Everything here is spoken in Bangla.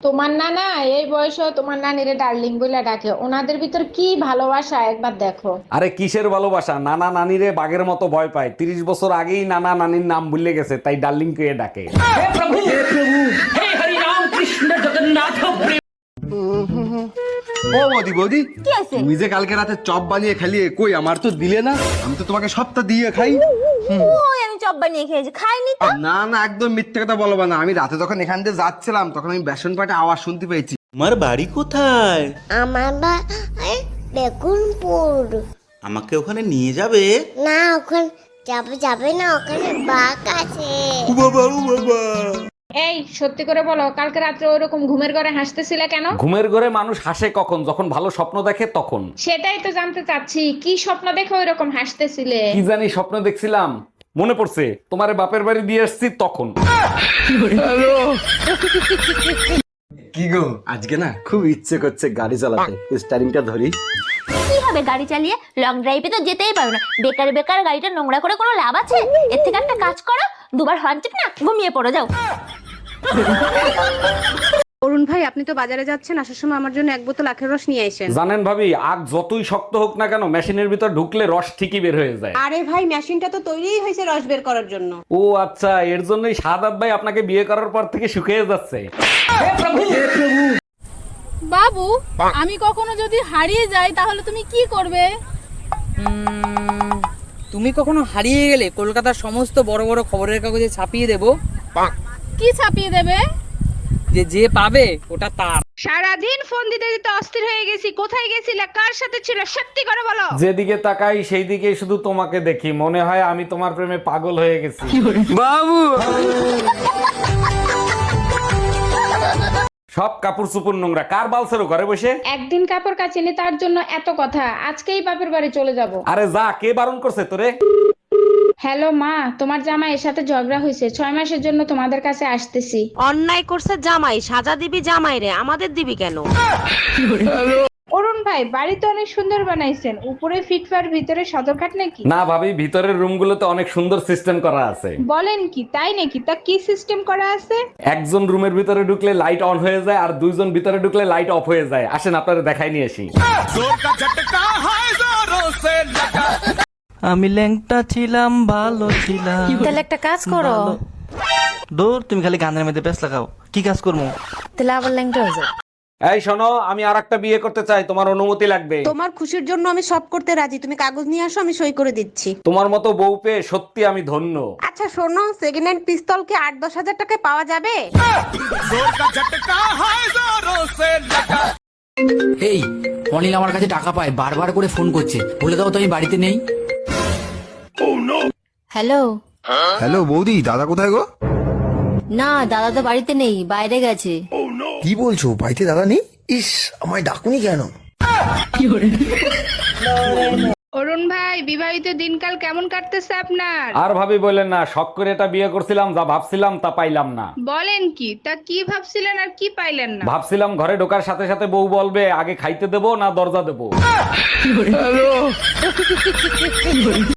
তোমার নানা এই বয়সে তোমার নানিরে ডার্লিং বলে ডাকে। ওনাদের ভিতর কি ভালোবাসা? একবার দেখো। আরে কিসের ভালোবাসা? নানা নানিরে বাঘের মতো ভয় পায়। তিরিশ বছর আগেই নানা নানির নাম ভুলে গেছে তাই ডার্লিং কে ডাকে। হে প্রভু! হে প্রভু! হে হরি রাম কৃষ্ণ জগন্নাথ ও বৌদি বৌদি তুমি যে কালকে রাতে চপ বানিয়ে খালিয়ে কই আমার তো দিলে না। আমি তো তোমাকে সপ্তাহ দিয়ে খাই। ওই আমি চপ বানিয়ে খেয়েছি। খাইনি তো? না না একদম মিথ্যে কথা বলব না। আমি রাতে যখন এখান দিয়ে যাচ্ছিলাম তখন আমি বেসন পাটে আওয়াজ শুনতে পেয়েছি। আমার বাড়ি কোথায়? আমার বা বেগুনপুর। আমাকে ওখানে নিয়ে যাবে? না ওখানে যাবে যাবে না ওখানে বাঘ আছে। ও বাবা ও বাবা। এই সত্যি করে বলো কালকে রাত্রে ওরকম ঘুমের ঘরে হাসতেছিলে কেন? ঘুমের ঘরে মানুষ হাসে কখন? যখন ভালো স্বপ্ন দেখে তখন। সেটাই তো জানতে চাচ্ছি কি স্বপ্ন দেখে ওইরকম হাসতেছিলে? কি জানি স্বপ্ন দেখছিলাম মনে পড়ছে তোমারে বাপের বাড়ি দিয়ে আসছি তখন। কি গো? আজকে না খুব ইচ্ছে করছে গাড়ি চালাতে। স্টারিংটা ধরি। কি হবে গাড়ি চালিয়ে? লং ড্রাইভে তো যেতেই পারো না। বেকার বেকার গাড়িটা নোংরা করে কোনো লাভ আছে? এর থেকে একটা কাজ করো দুবার হর্ন না ঘুমিয়ে পড়ো যাও। অরুণ ভাই আপনি তো বাজারে যাচ্ছেন আসার সময় আমার জন্য এক বোতল আখের রস নিয়ে আসেন। জানেন ভাবি আগ যতই শক্ত হোক না কেন মেশিনের ভিতর ঢুকলে রস ঠিকই বের হয়ে যায়। আরে ভাই মেশিনটা তো তৈরিই হয়েছে রস বের করার জন্য। ও আচ্ছা এর জন্যই সাদাত ভাই আপনাকে বিয়ে করার পর থেকে শুকিয়ে যাচ্ছে। বাবু আমি কখনো যদি হারিয়ে যাই তাহলে তুমি কি করবে? তুমি কখনো হারিয়ে গেলে কলকাতার সমস্ত বড় বড় খবরের কাগজে ছাপিয়ে দেব? কি ছাপিয়ে দেবে? যে যে পাবে ওটা তার। সারাদিন ফোন দিতে দিতে অস্থির হয়ে গেছি। কোথায় গেছিলে? কার সাথে ছিল? সত্যি করে বলো। যেদিকে তাকাই সেই দিকে শুধু তোমাকে দেখি। মনে হয় আমি তোমার প্রেমে পাগল হয়ে গেছি। বাবু! সব কাপড় চুপুর নোংরা। কার বালছেরো ঘরে বসে? একদিন কাপড় কাচিনি তার জন্য এত কথা। আজকেই বাপের বাড়ি চলে যাব। আরে যা কে বারণ করছে তোরে? হ্যালো মা তোমার জামাই এর সাথে ঝগড়া হয়েছে ছয় মাসের জন্য তোমাদের কাছে আসতেছি। অন্যায় করছে জামাই সাজা দিবি জামাই রে আমাদের দিবি কেন? অরুণ ভাই বাড়ি তো অনেক সুন্দর বানাইছেন উপরে ফিটফার ভিতরে সদরঘাট নাকি? না ভাবি ভিতরের রুমগুলোতে অনেক সুন্দর সিস্টেম করা আছে। বলেন কি তাই নাকি? তা কি সিস্টেম করা আছে? একজন রুমের ভিতরে ঢুকলে লাইট অন হয়ে যায় আর দুইজন ভিতরে ঢুকলে লাইট অফ হয়ে যায়। আসেন আপনারা দেখাই নিয়ে আসি। আমি ল্যাংটা ছিলাম ভালো ছিলাম। তাহলে একটা কাজ করো। দূর তুমি খালি গানের মধ্যে ব্যস্ত লাগাও। কি কাজ করব? তাহলে আবার ল্যাংটা হয়ে যাও এই শোনো আমি আর একটা বিয়ে করতে চাই তোমার অনুমতি লাগবে। তোমার খুশির জন্য আমি সব করতে রাজি। তুমি কাগজ নিয়ে আসো আমি সই করে দিচ্ছি। তোমার মতো বউ পেয়ে সত্যি আমি ধন্য। আচ্ছা শোনো সেকেন্ড হ্যান্ড পিস্তল কি আট দশ হাজার টাকায় পাওয়া যাবে? এই অনিল আমার কাছে টাকা পায় বারবার করে ফোন করছে। বলে দাও তো আমি বাড়িতে নেই। হ্যালো। হ্যালো বৌদি দাদা কোথায় গো? না দাদা তো বাড়িতে নেই বাইরে গেছে। কি বলছো বাড়িতে দাদা নেই? ইস আমায় ডাকুনি কেন? অরুণ ভাই বিবাহিত দিনকাল কেমন কাটতেছে আপনার? আর ভাবি বলেন না শখ করে এটা বিয়ে করছিলাম যা ভাবছিলাম তা পাইলাম না। বলেন কি তা কি ভাবছিলেন আর কি পাইলেন না? ভাবছিলাম ঘরে ঢোকার সাথে সাথে বউ বলবে আগে খাইতে দেবো না দরজা দেবো?